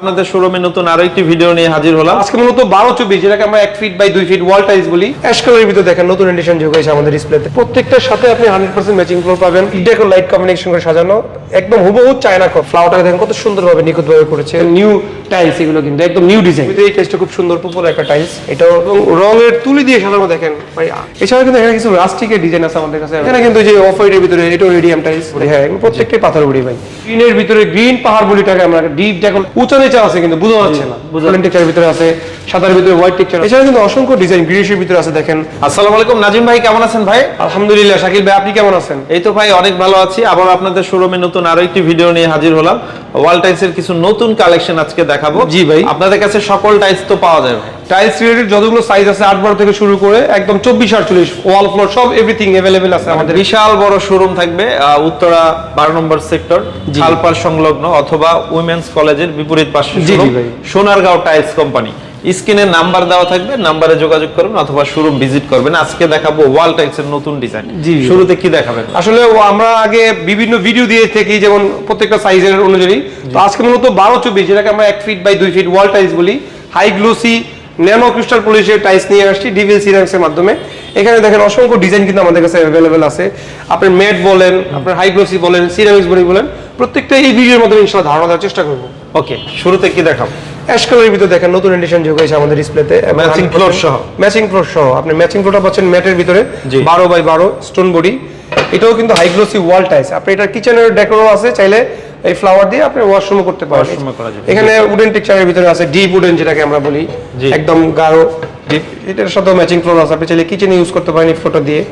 আপনাদের শোরুমে নতুন আরও একটি ভিডিও নিয়ে হাজির হলাম। আজকে মূলত বারো চব্বিশ যেটাকে আমরা এক ফিট বাই দুই ফিট ওয়াল টাইলস বলি। অ্যাশ কালারের ভিতরে দেখেন নতুন এডিশন যোগ হয়েছে আমাদের ডিসপ্লেতে প্রত্যেকটার সাথে আপনি হান্ড্রেড পার্সেন্ট ম্যাচিং ফ্লোর পাবেন। ডেকো লাইট কম্বিনেশন করে সাজানো। একদম হুবহু চায়না কপ ফ্লাওয়ারটাকে দেখেন কত সুন্দরভাবে নিখুঁতভাবে করেছে। নিউ টাইলস এগুলো কিন্তু একদম নিউ ডিজাইন এই টাইলসটা খুব সুন্দর পুপুর একটা টাইলস। এটাও এবং রঙের তুলি দিয়ে সাজানো দেখেন ভাই। এছাড়া কিন্তু এখানে কিছু রাস্টিকের ডিজাইন আছে আমাদের কাছে। এখানে কিন্তু যে অফ হোয়াইটের ভিতরে এটাও রেডিয়াম টাইলস হ্যাঁ এগুলো প্রত্যেকটাই পাথর উড়ি ভাই। গ্রিনের ভিতরে গ্রিন পাহাড় বলিটাকে আমরা ডিপ ডেকো উঁচা নিচা আছে কিন্তু বোঝা যাচ্ছে না। বুঝলেন টেকচারের ভিতরে আছে সাদার ভিতরে হোয়াইট টেকচার এছাড়া কিন্তু অসংখ্য ডিজাইন গ্রিনিশের ভিতরে আছে দেখেন। আসসালামু আলাইকুম নাজিম ভাই কেমন আছেন ভাই? আলহামদুলিল্লাহ শাকিল ভাই আপনি কেমন আছেন? এই তো ভাই অনেক ভালো আছি। আবার আপনাদের শোরুমে নতুন আরও একটি ভিডিও নিয়ে হাজির হলাম। ওয়াল টাইলস এর কিছু নতুন কালেকশন আজকে দেখাবো। জি ভাই। আপনাদের কাছে সকল টাইলস তো পাওয়া যাবে। টাইলস রিলেটেড যতগুলো সাইজ আছে আট বারো থেকে শুরু করে একদম চব্বিশ আটচল্লিশ ওয়াল ফ্লোর সব এভরিথিং অ্যাভেলেবেল আছে আমাদের। আমাদের বিশাল বড় শোরুম থাকবে উত্তরা বারো নম্বর সেক্টর খালপার সংলগ্ন অথবা উইমেন্স কলেজের বিপরীত পাশে। সোনারগাঁও টাইলস কোম্পানি স্ক্রিনে নাম্বার দেওয়া থাকবে নাম্বারে যোগাযোগ করবেন অথবা শোরুম ভিজিট করবেন। আজকে দেখাবো ওয়াল টাইলস এর নতুন ডিজাইন শুরুতে কি দেখাবেন? আসলে আমরা আগে বিভিন্ন ভিডিও দিয়ে থাকি যেমন প্রত্যেকটা সাইজের অনুযায়ী। তো আজকে মূলত বারো চব্বিশ যেটাকে আমরা এক ফিট বাই দুই ফিট ওয়াল টাইলস বলি। হাই গ্লোসি ন্যানো ক্রিস্টাল পলিশের টাইলস নিয়ে আসছি ডিভিল সিরাক্সের মাধ্যমে। এখানে দেখেন অসংখ্য ডিজাইন কিন্তু আমাদের কাছে অ্যাভেলেবেল আছে। আপনার ম্যাট বলেন আপনার হাই গ্লোসি বলেন সিরামিক্স বলি বলেন প্রত্যেকটা এই ভিডিওর মাধ্যমে ইনশাল্লাহ ধারণা দেওয়ার চেষ্টা করব। ওকে শুরুতে কি দেখাবো? অ্যাশ কালারের ভিতরে দেখেন নতুন এডিশন যোগ হয়েছে আমাদের ডিসপ্লেতে Matching floor সহ। ম্যাচিং ফ্লোর সহ। আপনি ম্যাচিং ফ্লোরটা পাচ্ছেন ম্যাটের ভিতরে। বারো বাই বারো স্টোন বডি এটাও কিন্তু হাই গ্লোসি ওয়াল টাইস আপনি এটা কিচেনের ডেকোরও আছে চাইলে এই ফ্লাওয়ার দিয়ে আপনি ওয়াশরুমও করতে পারেন। এখানে উডেন টেক্সচারের ভিতরে আছে ডিপ উডেন যেটাকে আমরা বলি। একদম গাঢ়। ডিপ এটার সাথেও ম্যাচিং ফ্লোর আছে। আপনি চাইলে কিচেনে ইউজ করতে পারেন এই ফটো দিয়ে।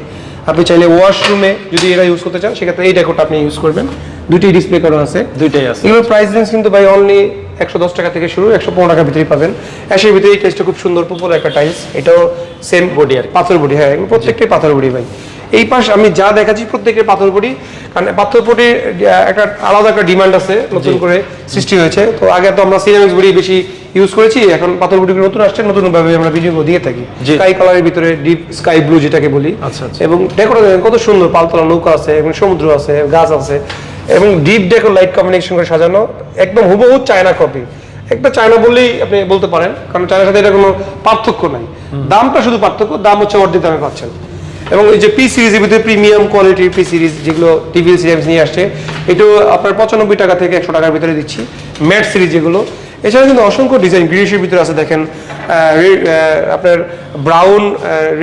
আপনি চাইলে ওয়াশরুমে যদি এটা ইউজ করতে চান সেক্ষেত্রে এই ডেকোরটা আপনি ইউজ করবেন। দুইটি ডিসপ্লে করা আছে। দুইটাই আছে। এগুলোর প্রাইস রেঞ্জ কিন্তু ভাই অনলি একশো দশ টাকা থেকে শুরু একশো পনেরো টাকার ভিতরেই পাবেন। অ্যাশের ভিতরে এই টাইলসটা খুব সুন্দর পুকুর একটা টাইলস এটাও সেম বডি আর পাথর বডি হ্যাঁ প্রত্যেকটাই পাথর বডি ভাই। এই পাশ আমি যা দেখাচ্ছি প্রত্যেকের পাথর বডি কারণ পাথর বডির একটা আলাদা একটা ডিমান্ড আছে নতুন করে সৃষ্টি হয়েছে। তো আগে তো আমরা সিরামিক্স বডি বেশি ইউজ করেছি এখন পাথর বডি নতুন আসছে নতুন ভাবে আমরা ভিডিও দিয়ে থাকি। স্কাই কালারের ভিতরে ডিপ স্কাই ব্লু যেটাকে বলি। আচ্ছা, আচ্ছা। এবং ডেকোর কত সুন্দর পালতলা নৌকা আছে এবং সমুদ্র আছে গাছ আছে। এবং ডিপ ডেকো লাইট কম্বিনেশন করে সাজানো, একদম হুবহু চায়না কপি একটা চায়না বললেই আপনি বলতে পারেন, কারণ চায়নার সাথে এটা কোনো পার্থক্য নাই। দামটা শুধু পার্থক্য, দাম হচ্ছে অর্ধেক দামে পাচ্ছেন এবং এই যে পি সিরিজের ভিতরে প্রিমিয়াম কোয়ালিটির পি সিরিজ যেগুলো টিভি সিরিজ নিয়ে আসছে, এটাও আপনার পঁচানব্বই টাকা থেকে একশো টাকার ভিতরে দিচ্ছি। ম্যাট সিরিজ যেগুলো এছাড়া কিন্তু অসংখ্য ডিজাইন গ্রিনিশের ভিতরে আছে দেখেন আপনার ব্রাউন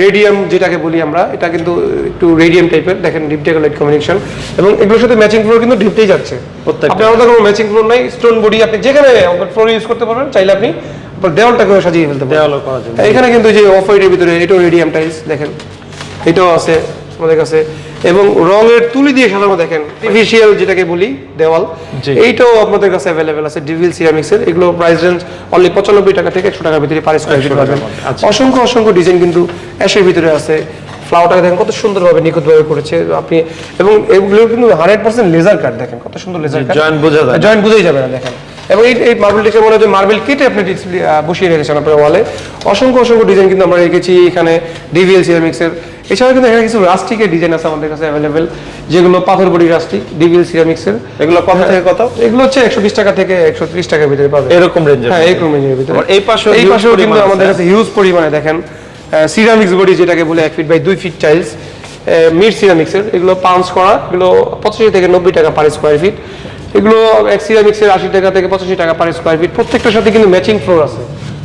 রেডিয়াম যেটাকে বলি আমরা এটা কিন্তু একটু রেডিয়াম টাইপের দেখেন ডিপ লাইট কম্বিনেশন এবং এগুলোর সাথে ম্যাচিং ফ্লোর কিন্তু ডিপটেই যাচ্ছে। আপনার আলাদা কোনো ম্যাচিং ফ্লোর নাই স্টোন বডি আপনি যেখানে ফ্লোর ইউজ করতে পারবেন চাইলে আপনি দেওয়ালটাকে সাজিয়ে ফেলতে পারেন দেওয়ালও করা যাবে। এখানে কিন্তু যে অফ হোয়াইটের ভিতরে এটাও রেডিয়াম টাইলস দেখেন এটাও আছে আমাদের কাছে এবং রঙের তুলি দিয়ে সাজানো দেখেন আর্টিফিশিয়াল যেটাকে বলি দেওয়াল এইটাও আপনাদের কাছে অ্যাভেলেবেল আছে ডিভিল সিরামিক্সের এগুলো প্রাইস রেঞ্জ অনলি পঁচানব্বই টাকা থেকে একশো টাকার ভিতরে পার স্কোয়ার ফিট পাবেন। আচ্ছা। অসংখ্য অসংখ্য ডিজাইন কিন্তু অ্যাশের ভিতরে আছে। ফ্লাওয়ারটাকে দেখেন কত সুন্দরভাবে নিখুঁতভাবে করেছে আপনি। এবং এগুলো কিন্তু হান্ড্রেড পার্সেন্ট লেজার কাট দেখেন কত সুন্দর লেজার কাট joint বোঝা যায়। জয়েন্ট বুঝেই যাবে না দেখেন। এবং এই এই মার্বেলটিকে মনে হয় মার্বেল কেটে আপনি ডিসপ্লে বসিয়ে রেখেছেন আপনার ওয়ালে অসংখ্য অসংখ্য ডিজাইন কিন্তু আমরা রেখেছি এখানে ডিভিএল সিরামিক্সের এছাড়া কিন্তু এখানে কিছু রাস্টিকের ডিজাইন আছে আমাদের কাছে অ্যাভেলেবেল যেগুলো পাথর বডি রাস্টিক ডিভিএল সিরামিক্সের এগুলো কত থেকে কত? এগুলো হচ্ছে একশো বিশ টাকা থেকে একশো ত্রিশ টাকার ভিতরে পাবে এরকম রেঞ্জের হ্যাঁ এরকম রেঞ্জের ভিতরে। এই পাশে এই পাশেও কিন্তু আমাদের কাছে হিউজ পরিমাণে দেখেন সিরামিক্স বডি যেটাকে বলে এক ফিট বাই দুই ফিট টাইলস মিড সিরামিক্সের এগুলো পাউন্স করা এগুলো পঁচাশি থেকে নব্বই টাকা পার স্কোয়ার ফিট এগুলো সিরামিক্সের আশি টাকা থেকে পঁচাশি টাকা পার স্কোয়ার ফিট প্রত্যেকটার সাথে কিন্তু ম্যাচিং ফ্লোর আছে।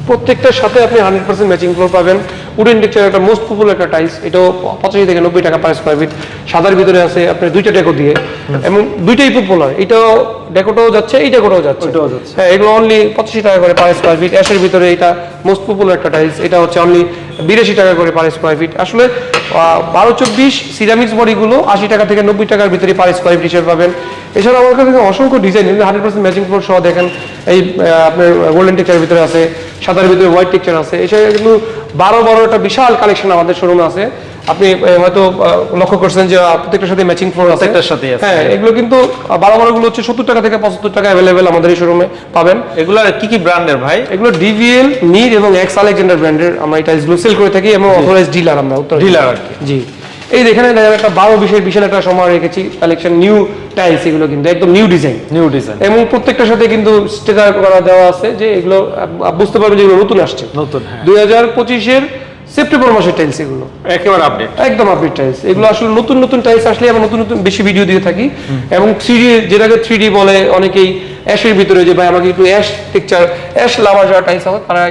প্রত্যেকটার সাথে আপনি হান্ড্রেড পার্সেন্ট ম্যাচিং ফ্লোর পাবেন। উডেন টেক্সচার একটা মোস্ট পপুলার একটা টাইলস এটাও পঁচাশি থেকে নব্বই টাকা পার স্কোয়ার ফিট সাদার ভিতরে আছে আপনার দুইটা ডেকো দিয়ে। এবং দুইটাই পপুলার এটাও ডেকোটাও যাচ্ছে এই ডেকোটাও যাচ্ছে। হ্যাঁ এগুলো অনলি পঁচাশি টাকা করে পার স্কোয়ার ফিট অ্যাশের ভিতরে এটা মোস্ট পপুলার একটা টাইলস এটা হচ্ছে অনলি বিরাশি টাকা করে পার স্কোয়ার ফিট আসলে বারো চব্বিশ সিরামিক্স বডিগুলো আশি টাকা থেকে নব্বই টাকার ভিতরে পার স্কোয়ার ফিট হিসেবে পাবেন। এছাড়া আমার কাছে অসংখ্য design hundred percent matching floor সহ দেখেন এই আপনার গোল্ডেন টেক্সচারের ভিতরে আছে। সাদার ভিতরে হোয়াইট টেক্সচার আছে। এছাড়া কিন্তু বারো বারো একটা বিশাল কালেকশন আমাদের শোরুমে আছে। আপনি হয়তো লক্ষ্য করছেন যে প্রত্যেকটার সাথে ম্যাচিং ফ্লোর আছে। সাথেই আছে। হ্যাঁ এগুলো কিন্তু বারো বারো গুলো হচ্ছে সত্তর টাকা থেকে পঁচাত্তর টাকা অ্যাভেলেবেল আমাদের এই শোরুমে পাবেন। এগুলো কি কি ব্র্যান্ডের ভাই? এগুলো ডিভিএল মির এবং এক্স আলেকজান্ডার ব্র্যান্ডের আমরা এই টাইলসগুলো সেল করে থাকি এবং অথরাইজ ডিলার আমরা উত্তর Dealer আর কি। জি। এই যে এখানে দেখেন একটা বারো বিশের বিশাল একটা সময় রেখেছি কালেকশন নিউ টাইলস এগুলো কিন্তু একদম নিউ ডিজাইন নিউ ডিজাইন এবং প্রত্যেকটার সাথে কিন্তু স্টিকার করা দেওয়া আছে যে এগুলো বুঝতে পারবেন যে এগুলো নতুন আসছে। নতুন হ্যাঁ। দুই হাজার পঁচিশের সেপ্টেম্বর মাসের টাইলস এগুলো। একেবারে আপডেট একদম আপডেট টাইলস এগুলো আসলে নতুন নতুন টাইলস আসলে আমরা নতুন নতুন বেশি ভিডিও দিয়ে থাকি। এবং থ্রি ডি যেটাকে থ্রি ডি বলে অনেকেই অ্যাশের ভিতরে যে ভাই আমাকে একটু অ্যাশ টেক্সচার অ্যাশ লাভা যারা টাইলস আছে, তারা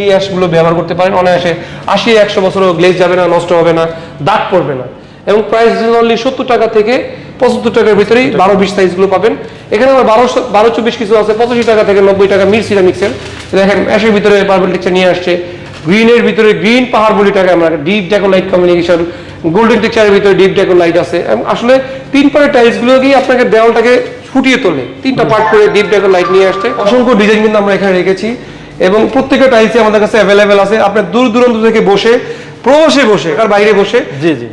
এই অ্যাশগুলো ব্যবহার করতে পারেন। অনায়াসে আশি, একশো বছরও গ্লেজ যাবে না, নষ্ট হবে না, দাগ পড়বে না। এবং প্রাইস অনলি সত্তর টাকা থেকে পঁচাত্তর টাকার ভিতরেই বারো বিশ সাইজগুলো পাবেন। এখানে আমার বারোশো বারো চব্বিশ কিছু আছে, পঁচাশি টাকা থেকে নব্বই টাকা মির সিরামিক্সের দেখেন, অ্যাশের ভিতরে মার্বেল টেক্সচার নিয়ে আসছে। গ্রিনের ভিতরে গ্রিন পাহাড় বলিটাকে আমরা deep deco light communication golden টেক্সচারের ভিতরে ডিপ ডেকো লাইট আছে। এবং আসলে তিন পারের টাইলসগুলো গিয়ে আপনাকে দেওয়ালটাকে ফুটিয়ে তোলে। তিনটা পার্ট করে ডিপ ডেকো লাইট নিয়ে আসছে। অসংখ্য ডিজাইন কিন্তু আমরা এখানে রেখেছি। এবং প্রত্যেকটা টাইলসই আমাদের কাছে অ্যাভেলেবেল আছে। আপনি দূর দূরান্ত থেকে বসে প্রবাসে বসে আর বাইরে বসে।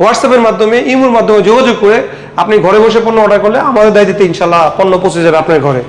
হোয়াটসঅ্যাপের মাধ্যমে ইমোর মাধ্যমে যোগাযোগ করে আপনি ঘরে বসে পণ্য অর্ডার করলে আমাদের দায়িত্বে ইনশাল্লাহ পণ্য পৌঁছে যাবে আপনার ঘরে।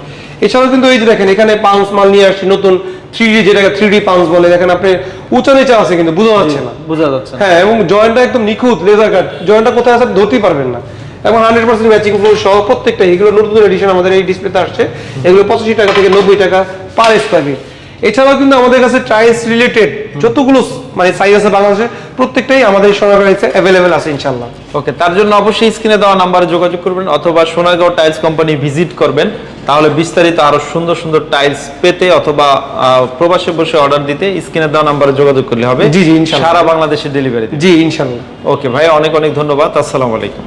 এছাড়াও কিন্তু এই যে দেখেন এখানে পাউন্স মাল নিয়ে আসছি নতুন থ্রি ডি যেটাকে থ্রি ডি পাউন্স বলে। দেখেন আপনি উঁচা নিচা আছে কিন্তু বোঝা যাচ্ছে না। বোঝা যাচ্ছে হ্যাঁ এবং জয়েন্টটা একদম নিখুঁত লেজার কাট জয়েন্টটা কোথায় আছে ধরতেই পারবেন না। এবং হান্ড্রেড পার্সেন্ট ম্যাচিং ফ্লোর সহ প্রত্যেকটা এগুলো নতুন এডিশন আমাদের এই ডিসপ্লেতে আসছে। এগুলো পঁচাশি টাকা থেকে নব্বই টাকা পার স্কোয়ার ফিট এছাড়াও কিন্তু আমাদের কাছে টাইলস রিলেটেড যতগুলো মানে সাইজ আছে বাংলাদেশে প্রত্যেকটাই আমাদের সোনারগাঁ অ্যাভেলেবেল আছে ইনশাল্লাহ ওকে তার জন্য অবশ্যই স্ক্রিনে দেওয়া নাম্বারে যোগাযোগ করবেন অথবা সোনারগাঁও টাইলস কোম্পানি ভিজিট করবেন। তাহলে বিস্তারিত আরও সুন্দর সুন্দর টাইলস পেতে অথবা প্রবাসে বসে অর্ডার দিতে স্ক্রিনে দেওয়া নাম্বারে যোগাযোগ করলে হবে। জি, জি। সারা বাংলাদেশে ডেলিভারি জি ইনশাল্লাহ ওকে ভাই অনেক অনেক ধন্যবাদ। আসসালামু আলাইকুম।